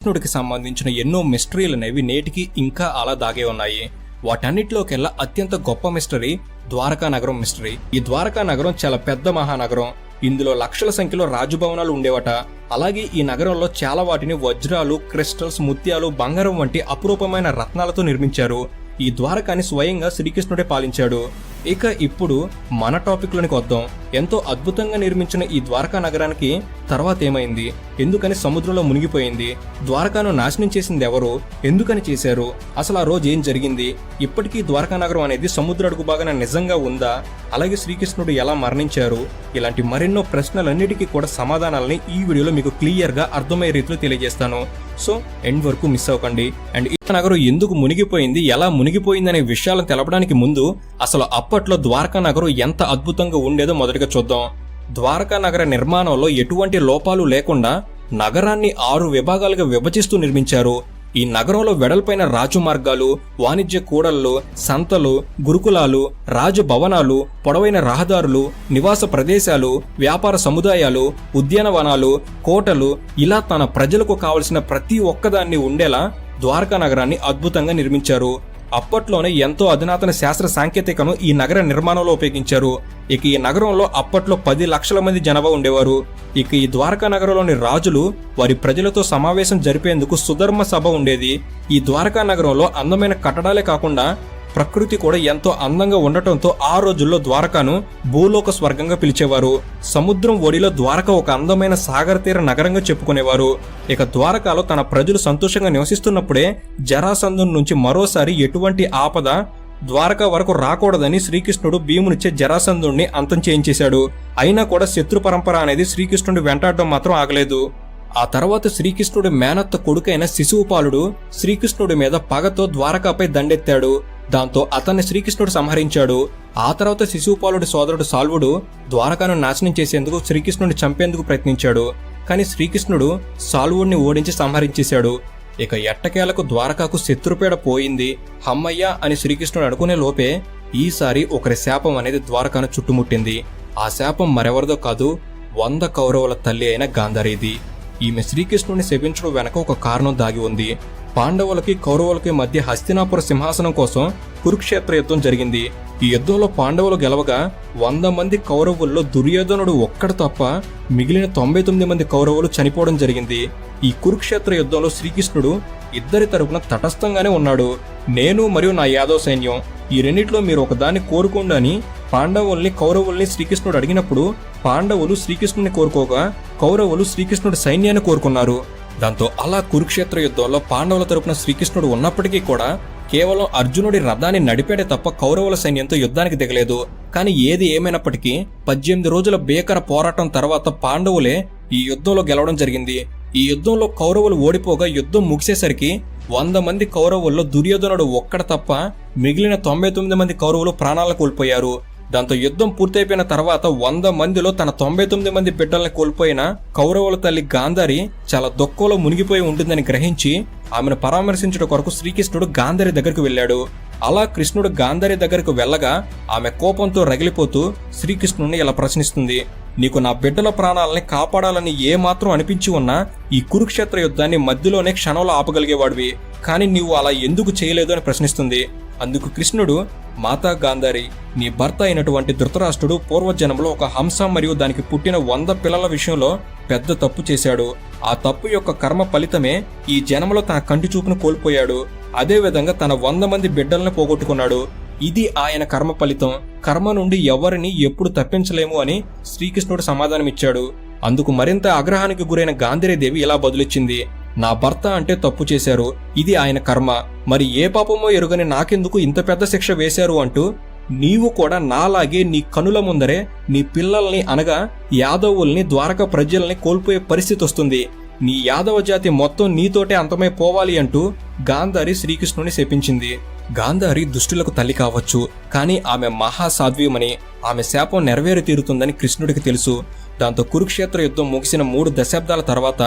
కృష్ణుడికి సంబంధించిన ఎన్నో మిస్టరీలు అనేవి నేటికి ఇంకా అలా దాగే ఉన్నాయి. వాటన్నిటిలోకెల్లా అత్యంత గొప్ప మిస్టరీ ద్వారకా నగరం మిస్టరీ ఈ ద్వారకా నగరం చాలా పెద్ద మహానగరం. ఇందులో లక్షల సంఖ్యలో రాజభవనాలు ఉండేవట. అలాగే ఈ నగరంలో చాలా వాటిని వజ్రాలు క్రిస్టల్స్ ముత్యాలు బంగారం వంటి అపురూపమైన రత్నాలతో నిర్మించారు. ఈ ద్వారకాని స్వయంగా శ్రీకృష్ణుడే పాలించాడు. ఇక ఇప్పుడు మన టాపిక్లోనికి వద్దాం. ఎంతో అద్భుతంగా నిర్మించిన ఈ ద్వారకా నగరానికి తర్వాత ఏమైంది? ఎందుకని సముద్రంలో మునిగిపోయింది? ద్వారకాను నాశనం చేసింది ఎవరు? ఎందుకని చేశారు? అసలు ఆ రోజు ఏం జరిగింది? ఇప్పటికీ ద్వారకా నగరం అనేది సముద్ర అడుగు భాగాన నిజంగా ఉందా? అలాగే శ్రీకృష్ణుడు ఎలా మరణించారు? ఇలాంటి మరెన్నో ప్రశ్నలన్నిటికీ కూడా సమాధానాలని ఈ వీడియోలో మీకు క్లియర్గా అర్థమయ్యే రీతిలో తెలియజేస్తాను. సో ఎండ్ వరకు మిస్ అవ్వకండి. అండ్ నగరం ఎందుకు మునిగిపోయింది ఎలా మునిగిపోయింది అనే విషయాలను తెలపడానికి ముందు అసలు అప్పట్లో ద్వారకా నగరం ఎంత అద్భుతంగా ఉండేదో మొదటిగా చూద్దాం. ద్వారకా నగర నిర్మాణంలో ఎటువంటి లోపాలు లేకుండా నగరాన్ని ఆరు విభాగాలుగా విభజిస్తూ నిర్మించారు. ఈ నగరంలో వెడల్పైన రాజు మార్గాలు వాణిజ్య కూడళ్ళు సంతలు గురుకులాలు రాజు భవనాలు పొడవైన రహదారులు నివాస ప్రదేశాలు వ్యాపార సముదాయాలు ఉద్యానవనాలు కోటలు ఇలా తన ప్రజలకు కావలసిన ప్రతి ఒక్కదాన్ని ఉండేలా ద్వారకా నగరాన్ని అద్భుతంగా నిర్మించారు. అప్పట్లోనే ఎంతో అధునాతన శాస్త్ర సాంకేతికను ఈ నగర నిర్మాణంలో ఉపయోగించారు. ఇక ఈ నగరంలో అప్పట్లో పది లక్షల మంది జనాభా ఉండేవారు. ఇక ఈ ద్వారకా నగరంలోని రాజులు వారి ప్రజలతో సమావేశం జరిపేందుకు సుధర్మ సభ ఉండేది. ఈ ద్వారకా నగరంలో అందమైన కట్టడాలే కాకుండా ప్రకృతి కూడా ఎంతో అందంగా ఉండటంతో ఆ రోజుల్లో ద్వారకాను భూలోక స్వర్గంగా పిలిచేవారు. సముద్రం ఒడిలో ద్వారక ఒక అందమైన సాగర తీర నగరంగా చెప్పుకునేవారు. ఇక ద్వారకాలో తన ప్రజలు సంతోషంగా నివసిస్తున్నప్పుడే జరాసంధం నుంచి మరోసారి ఎటువంటి ఆపద ద్వారక వరకు రాకూడదని శ్రీకృష్ణుడు భీమునిచ్చే జరాసంధుణ్ణి అంతం చేయించేశాడు. అయినా కూడా శత్రు పరంపర అనేది శ్రీకృష్ణుడి వెంటాడడం మాత్రం ఆగలేదు. ఆ తర్వాత శ్రీకృష్ణుడి మేనత్త కొడుకైన శిశువుపాలుడు శ్రీకృష్ణుడి మీద పగతో ద్వారకాపై దండెత్తాడు. దాంతో అతన్ని శ్రీకృష్ణుడు సంహరించాడు. ఆ తర్వాత శిశుపాలుడి సోదరుడు సాల్వుడు ద్వారకాను నాశనం చేసేందుకు శ్రీకృష్ణుడిని చంపేందుకు ప్రయత్నించాడు. కానీ శ్రీకృష్ణుడు సాల్వుడిని ఓడించి సంహరించేశాడు. ఇక ఎట్టకేలకు ద్వారకాకు శత్రుపేడ పోయింది. హమ్మయ్య అని శ్రీకృష్ణుడు అనుకునే లోపే ఈసారి ఒకరి శాపం అనేది ద్వారకాను చుట్టుముట్టింది. ఆ శాపం మరెవరిదో కాదు వంద కౌరవుల తల్లి అయిన గాంధారీది. ఈమె శ్రీకృష్ణుని శపించడం వెనక ఒక కారణం దాగి ఉంది. పాండవులకి కౌరవులకి మధ్య హస్తినాపుర సింహాసనం కోసం కురుక్షేత్ర యుద్ధం జరిగింది. ఈ యుద్ధంలో పాండవులు గెలవగా వంద మంది కౌరవుల్లో దుర్యోధనుడు ఒక్కడు తప్ప మిగిలిన తొంభై తొమ్మిది మంది కౌరవులు చనిపోవడం జరిగింది. ఈ కురుక్షేత్ర యుద్ధంలో శ్రీకృష్ణుడు ఇద్దరి తరపున తటస్థంగానే ఉన్నాడు. నేను మరియు నా యాదవ్ సైన్యం ఈ రెండిట్లో మీరు ఒకదాన్ని కోరుకోండి అని పాండవుల్ని కౌరవుల్ని శ్రీకృష్ణుడు అడిగినప్పుడు పాండవులు శ్రీకృష్ణుని కోరుకోగా కౌరవులు శ్రీకృష్ణుడి సైన్యాన్ని కోరుకున్నారు. దాంతో అలా కురుక్షేత్ర యుద్ధంలో పాండవుల తరపున శ్రీకృష్ణుడు ఉన్నప్పటికీ కూడా కేవలం అర్జునుడి రథాన్ని నడిపాడే తప్ప కౌరవుల సైన్యంతో యుద్ధానికి దిగలేదు. కానీ ఏది ఏమైనప్పటికీ పద్దెనిమిది రోజుల భీకర పోరాటం తర్వాత పాండవులే ఈ యుద్ధంలో గెలవడం జరిగింది. ఈ యుద్ధంలో కౌరవులు ఓడిపోగా యుద్ధం ముగిసేసరికి వంద మంది కౌరవుల్లో దుర్యోధనుడు ఒక్కడ తప్ప మిగిలిన తొంభై తొమ్మిది మంది కౌరవులు ప్రాణాలు కోల్పోయారు. దాంతో యుద్ధం పూర్తయిపోయిన తర్వాత వంద మందిలో తన తొంభై తొమ్మిది మంది బిడ్డల్ని కోల్పోయిన కౌరవుల తల్లి గాంధారి చాలా దుఃఖంలో మునిగిపోయి ఉంటుందని గ్రహించి ఆమెను పరామర్శించడం కొరకు శ్రీకృష్ణుడు గాంధారి దగ్గరకు వెళ్ళాడు. అలా కృష్ణుడు గాంధారి దగ్గరకు వెళ్ళగా ఆమె కోపంతో రగిలిపోతూ శ్రీకృష్ణుడిని ఇలా ప్రశ్నిస్తుంది. నీకు నా బిడ్డల ప్రాణాలని కాపాడాలని ఏ మాత్రం అనిపించి ఉన్నా ఈ కురుక్షేత్ర యుద్ధాన్ని మధ్యలోనే క్షణంలో ఆపగలిగేవాడివి. కానీ నీవు అలా ఎందుకు చేయలేదు అని ప్రశ్నిస్తుంది. అందుకు కృష్ణుడు మాతా గాంధారి నీ భర్త అయినటువంటి ధృతరాష్ట్రుడు పూర్వజన్మలో ఒక హంస మరియు దానికి పుట్టిన వంద పిల్లల విషయంలో పెద్ద తప్పు చేశాడు. ఆ తప్పు యొక్క కర్మ ఫలితమే ఈ జన్మలో తన కంటి చూపును కోల్పోయాడు. అదేవిధంగా తన వంద మంది బిడ్డలను పోగొట్టుకున్నాడు. ఇది ఆయన కర్మ ఫలితం. కర్మ నుండి ఎవరిని ఎప్పుడు తప్పించలేము అని శ్రీకృష్ణుడు సమాధానమిచ్చాడు. అందుకు మరింత ఆగ్రహానికి గురైన గాంధీరేదేవి ఇలా బదులిచ్చింది. నా భర్త అంటే తప్పు చేశారు. ఇది ఆయన కర్మ. మరి ఏ పాపమో ఎరుగని నాకెందుకు ఇంత పెద్ద శిక్ష వేశారు అంటూ నీవు కూడా నాలాగే నీ కనుల ముందరే నీ పిల్లల్ని అనగా యాదవుల్ని ద్వారక ప్రజల్ని కోల్పోయే పరిస్థితి వస్తుంది. నీ యాదవ జాతి మొత్తం నీతోటే అంతమై పోవాలి అంటూ గాంధారి శ్రీకృష్ణుని శపించింది. గాంధారి దుష్టులకు తల్లి కావచ్చు కానీ ఆమె మహాసాధ్వీయమని ఆమె శాపం నెరవేరి తీరుతుందని కృష్ణుడికి తెలుసు. దాంతో కురుక్షేత్ర యుద్ధం ముగిసిన మూడు దశాబ్దాల తర్వాత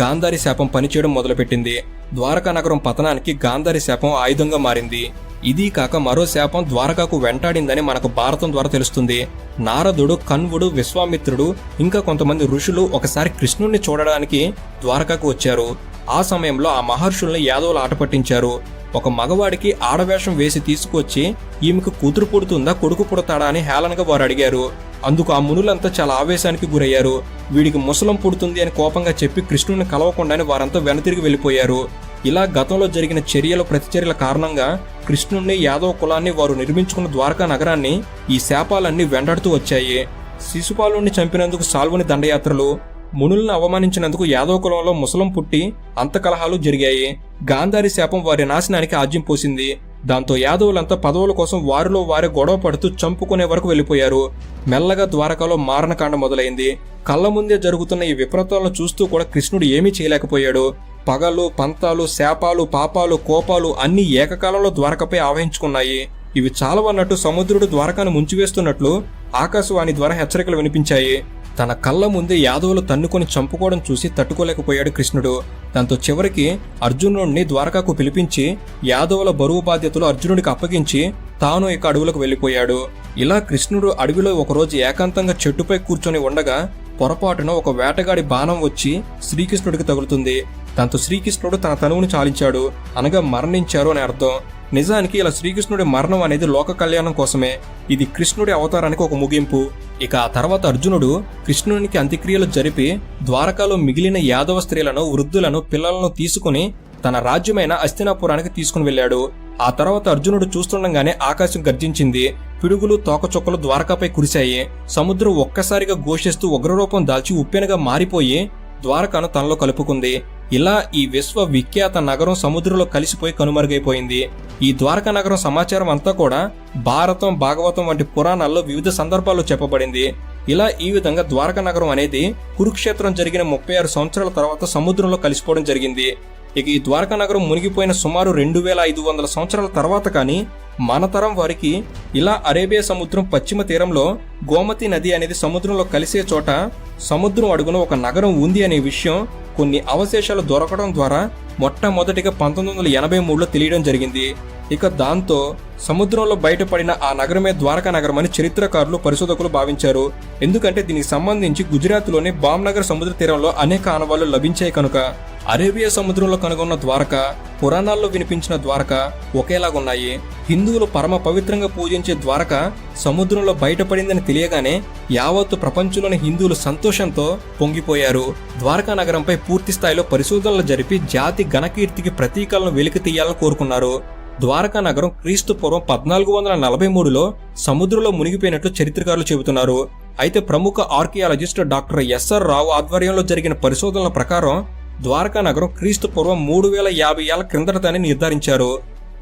గాంధారి శాపం పనిచేయడం మొదలుపెట్టింది. ద్వారకా నగరం పతనానికి గాంధారి శాపం ఆయుధంగా మారింది. ఇది కాక మరో శాపం ద్వారకాకు వెంటాడిందని మనకు భారతం ద్వారా తెలుస్తుంది. నారదుడు కన్వుడు విశ్వామిత్రుడు ఇంకా కొంతమంది ఋషులు ఒకసారి కృష్ణుణ్ణి చూడడానికి ద్వారకాకు వచ్చారు. ఆ సమయంలో ఆ మహర్షుల్ని యాదవులు ఆట పట్టించారు. ఒక మగవాడికి ఆడవేషం వేసి తీసుకొచ్చి ఈమెకు కూతురు పుడుతుందా కొడుకు పుడతాడా అని హేళనగా వారు అడిగారు. అందుకు ఆ మునులంతా చాలా ఆవేశానికి గురయ్యారు. వీడికి ముసలం పుడుతుంది అని కోపంగా చెప్పి కృష్ణుని కలవకుండానే వారంతా వెనతిరిగి వెళ్ళిపోయారు. ఇలా గతంలో జరిగిన చర్యల ప్రతిచర్యల కారణంగా కృష్ణుణ్ణి యాదవ కులాన్ని వారు నిర్మించుకున్న ద్వారకా నగరాన్ని ఈ శాపాలన్నీ వెంటాడుతూ వచ్చాయి. శిశుపాలుణ్ణి చంపినందుకు సాల్వుని దండయాత్రలు మునులను అవమానించినందుకు యాదవ కులంలో ముసలం పుట్టి అంతకలహాలు జరిగాయి. గాంధారి శాపం వారి నాశనానికి ఆజ్యం పోసింది. దాంతో యాదవులంతా పదవుల కోసం వారిలో వారే గొడవ పడుతూ చంపుకునే వరకు వెళ్ళిపోయారు. మెల్లగా ద్వారకాలో మారణకాండ మొదలైంది. కళ్ళ ముందే జరుగుతున్న ఈ విపరీతాలను చూస్తూ కూడా కృష్ణుడు ఏమీ చేయలేకపోయాడు. పగలు పంతాలు శాపాలు పాపాలు కోపాలు అన్ని ఏకకాలంలో ద్వారకపై ఆవహించుకున్నాయి. ఇవి చాలవన్నట్టు సముద్రుడు ద్వారకాను ముంచివేస్తున్నట్లు ఆకాశవాణి ద్వారా హెచ్చరికలు వినిపించాయి. తన కళ్ళ ముందే యాదవులు తన్నుకొని చంపుకోవడం చూసి తట్టుకోలేకపోయాడు కృష్ణుడు. దాంతో చివరికి అర్జునుడిని ద్వారకాకు పిలిపించి యాదవుల బరువు బాధ్యతలు అర్జునుడికి అప్పగించి తాను ఇక అడవులకు వెళ్ళిపోయాడు. ఇలా కృష్ణుడు అడవిలో ఒకరోజు ఏకాంతంగా చెట్టుపై కూర్చొని ఉండగా పొరపాటున ఒక వేటగాడి బాణం వచ్చి శ్రీకృష్ణుడికి తగులుతుంది. దాంతో శ్రీకృష్ణుడు తన తనువును చాలించాడు. అనగా మరణించారు అని అర్థం. నిజానికి ఇలా శ్రీకృష్ణుడి మరణం అనేది లోక కళ్యాణం కోసమే. ఇది కృష్ణుడి అవతారానికి ఒక ముగింపు. ఇక ఆ తర్వాత అర్జునుడు కృష్ణునికి అంత్యక్రియలు జరిపి ద్వారకాలో మిగిలిన యాదవ స్త్రీలను వృద్ధులను పిల్లలను తీసుకుని తన రాజ్యమైన అస్తినాపురానికి తీసుకుని వెళ్ళాడు. ఆ తర్వాత అర్జునుడు చూస్తుండగానే ఆకాశం గర్జించింది. పిడుగులు తోకచొక్కలు ద్వారకాపై కురిశాయి. సముద్రం ఒక్కసారిగా ఘోషిస్తూ ఉగ్రరూపం దాల్చి ఉప్పెనగా మారిపోయి ద్వారకాను తనలో కలుపుకుంది. ఇలా ఈ విశ్వ విఖ్యాత నగరం సముద్రంలో కలిసిపోయి కనుమరుగైపోయింది. ఈ ద్వారకా నగరం సమాచారం అంతా కూడా భారతం భాగవతం వంటి పురాణాల్లో వివిధ సందర్భాల్లో చెప్పబడింది. ఇలా ఈ విధంగా ద్వారకా నగరం అనేది కురుక్షేత్రం జరిగిన ముప్పై ఆరు సంవత్సరాల తర్వాత సముద్రంలో కలిసిపోవడం జరిగింది. ఇక ఈ ద్వారకా నగరం మునిగిపోయిన సుమారు రెండు వేల ఐదు వందల సంవత్సరాల తర్వాత కానీ మన తరం వారికి ఇలా అరేబియా సముద్రం పశ్చిమ తీరంలో గోమతి నది అనేది సముద్రంలో కలిసే చోట సముద్రం అడుగున ఒక నగరం ఉంది అనే విషయం కొన్ని అవశేషాలు దొరకడం ద్వారా మొట్టమొదటిగా పంతొమ్మిది వందల ఎనభై మూడులో తెలియడం జరిగింది. ఇక దాంతో సముద్రంలో బయటపడిన ఆ నగరమే ద్వారకా నగరం అని చరిత్రకారులు పరిశోధకులు భావించారు. ఎందుకంటే దీనికి సంబంధించి గుజరాత్లోని బామ్నగర్ సముద్ర తీరంలో అనేక ఆనవాళ్ళు లభించాయి కనుక. అరేబియా సముద్రంలో కనుగొన్న ద్వారక పురాణాల్లో వినిపించిన ద్వారక ఒకేలాగున్నాయి హిందువులు పరమ పవిత్రంగా పూజించే ద్వారక సముద్రంలో బయటపడిందని తెలియగానే యావత్తు ప్రపంచంలోని హిందువులు సంతోషంతో పొంగిపోయారు. ద్వారకా నగరంపై పూర్తి స్థాయిలో పరిశోధనలు జరిపి జాతి ఘనకీర్తికి ప్రతీకలను వెలికి తీయాలని కోరుకున్నారు. ద్వారకా నగరం క్రీస్తు పూర్వం పద్నాలుగు వందల నలభై మూడులో సముద్రంలో మునిగిపోయినట్లు చరిత్రకారులు చెబుతున్నారు. అయితే ప్రముఖ ఆర్కియాలజిస్ట్ డాక్టర్ ఎస్ఆర్ రావు ఆధ్వర్యంలో జరిగిన పరిశోధనల ప్రకారం ద్వారకా నగరం క్రీస్తు పూర్వం మూడు వేల యాభై ఏళ్ళ క్రిందటదని నిర్ధారించారు.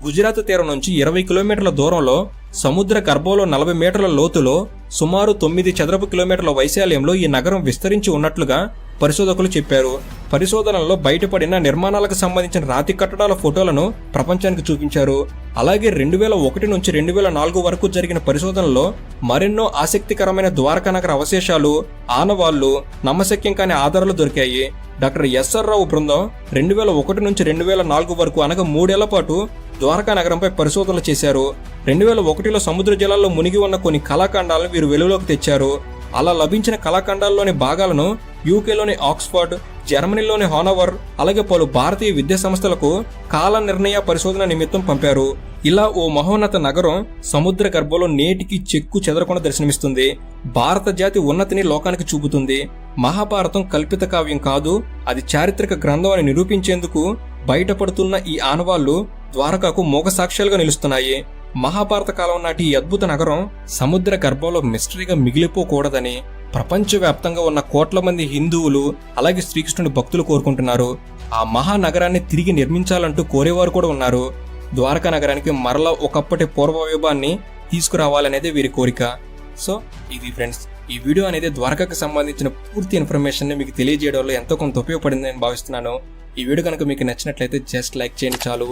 గుజరాత్ తీరం నుంచి ఇరవై కిలోమీటర్ల దూరంలో సముద్ర గర్భంలో నలభై మీటర్ల లోతులో సుమారు తొమ్మిది చదరపు కిలోమీటర్ల వైశాల్యంలో ఈ నగరం విస్తరించి ఉన్నట్లుగా పరిశోధకులు చెప్పారు. పరిశోధనల్లో బయటపడిన నిర్మాణాలకు సంబంధించిన రాతి కట్టడాల ఫోటోలను ప్రపంచానికి చూపించారు. అలాగే రెండు వేల ఒకటి నుంచి రెండు వేల నాలుగు వరకు జరిగిన పరిశోధనలో మరెన్నో ఆసక్తికరమైన ద్వారకా నగర అవశేషాలు ఆనవాళ్ళు నమ్మశక్యం కాని ఆధారాలు దొరికాయి. డాక్టర్ ఎస్ఆర్ రావు బృందం రెండు వేల ఒకటి నుంచి రెండు వేల నాలుగు వరకు అనగా మూడేళ్ళ పాటు ద్వారకా నగరంపై పరిశోధనలు చేశారు. రెండు వేల ఒకటిలో సముద్ర జలాల్లో మునిగి ఉన్న కొన్ని కళాఖండాలను వీరు వెలుగులోకి తెచ్చారు. అలా లభించిన కళాఖండాల్లోని భాగాలను యూకేలోని ఆక్స్ఫర్డ్ జర్మనీలోని హానోవర్ అలాగే పలు భారతీయ విద్యా సంస్థలకు కాల నిర్ణయ పరిశోధన నిమిత్తం పంపారు. ఇలా ఓ మహోన్నత నగరం సముద్ర గర్భంలో నేటికి చెక్కు చెదరకుండా దర్శనమిస్తుంది. భారత జాతి ఉన్నతిని లోకానికి చూపుతుంది. మహాభారతం కల్పిత కావ్యం కాదు అది చారిత్రక గ్రంథం అని నిరూపించేందుకు బయటపడుతున్న ఈ ఆనవాళ్ళు ద్వారకాకు మోగ సాక్ష్యాలుగా నిలుస్తున్నాయి. మహాభారత కాలం నాటి ఈ అద్భుత నగరం సముద్ర గర్భంలో మిస్టరీగా మిగిలిపోకూడదని ప్రపంచవ్యాప్తంగా ఉన్న కోట్ల మంది హిందువులు అలాగే శ్రీకృష్ణుని భక్తులు కోరుకుంటున్నారు. ఆ మహానగరాన్ని తిరిగి నిర్మించాలంటూ కోరేవారు కూడా ఉన్నారు. ద్వారకా నగరానికి మరలా ఒకప్పటి పూర్వ వైభవాన్ని తీసుకురావాలనేదే వీరి కోరిక. సో ఇది ఫ్రెండ్స్ ఈ వీడియో అనేది ద్వారకాకు సంబంధించిన పూర్తి ఇన్ఫర్మేషన్ మీకు తెలియజేయడంలో ఎంతో కొంత ఉపయోగపడిందని భావిస్తున్నాను. ఈ వీడియో కనుక మీకు నచ్చినట్లయితే జస్ట్ లైక్ చేయండి చాలు.